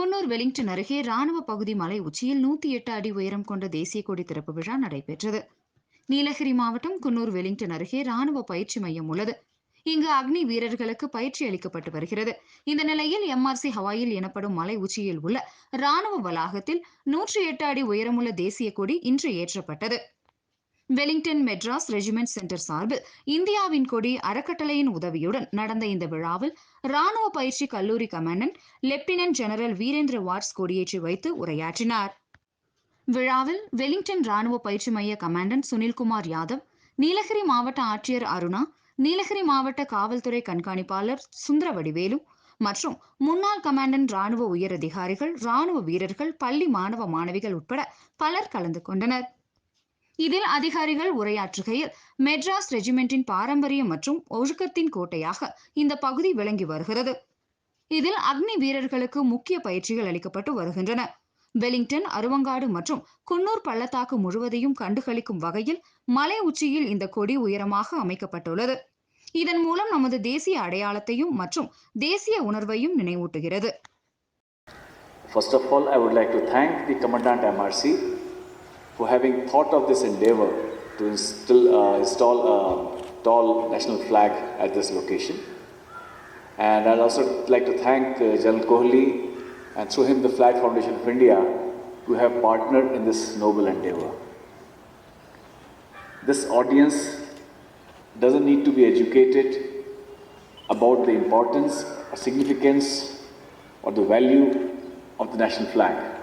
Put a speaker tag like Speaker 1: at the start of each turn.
Speaker 1: Coonoor Wellington அருகே ராணுவ பகுதி மலை உச்சியில் நூத்தி எட்டு அடி உயரம் கொண்ட தேசிய கொடி திறப்பு விழா நடைபெற்றது. நீலகிரி மாவட்டம் குன்னூர் வெலிங்டன் அருகே ராணுவ பயிற்சி மையம் உள்ளது. இங்கு அக்னி வீரர்களுக்கு பயிற்சி அளிக்கப்பட்டு வருகிறது. இந்த நிலையில் எம்ஆர்சி ஹவாயில் எனப்படும் மலை உச்சியில் உள்ள ராணுவ வளாகத்தில் நூற்றி எட்டு அடி உயரமுள்ள தேசிய கொடி இன்று ஏற்றப்பட்டது. வெலிங்டன் மெட்ராஸ் ரெஜிமெண்ட் சென்டர் சார்பில் இந்தியாவின் கொடி அறக்கட்டளையின் உதவியுடன் நடந்த இந்த விழாவில் ராணுவ பயிற்சி கல்லூரி commandant lieutenant general Virendra Vats கொடியேற்றி வைத்து உரையாற்றினார். விழாவில் வெலிங்டன் ராணுவ பயிற்சி மைய கமாண்டன்ட் சுனில்குமார் யாதவ் நீலகிரி மாவட்ட ஆட்சியர் அருணா நீலகிரி மாவட்ட காவல்துறை கண்காணிப்பாளர் சுந்தரவடிவேலு மற்றும் முன்னாள் கமாண்டன்ட் ராணுவ உயரதிகாரிகள் ராணுவ வீரர்கள் பள்ளி மாணவ மாணவிகள் உட்பட பலர் கலந்து கொண்டனர். இதில் அதிகாரிகள் உரையாற்றுகையில் மெட்ராஸ் ரெஜிமெண்டின் பாரம்பரியம் மற்றும் ஒழுக்கத்தின் கோட்டையாக இந்த பகுதி விளங்கி வருகிறது. இதில் அக்னி வீரர்களுக்கு முக்கிய பயிற்சிகள் அளிக்கப்பட்டு வருகின்றன. வெலிங்டன் அருவங்காடு மற்றும் குன்னூர் பள்ளத்தாக்கு முழுவதையும் கண்டுகளிக்கும் வகையில் மலை உச்சியில் இந்த கொடி உயரமாக அமைக்கப்பட்டுள்ளது. இதன் மூலம் நமது தேசிய அடையாளத்தையும் மற்றும் தேசிய உணர்வையும் நினைவூட்டுகிறது.
Speaker 2: First of all, I would like to thank the Commandant MRC for having thought of this endeavor to instill, uh, install a tall national flag at this location. And I'd also like to thank uh, General Kohli and through him the Flag Foundation of India who have partnered in this noble endeavor. This audience doesn't need to be educated about the importance or significance or the value of the national flag.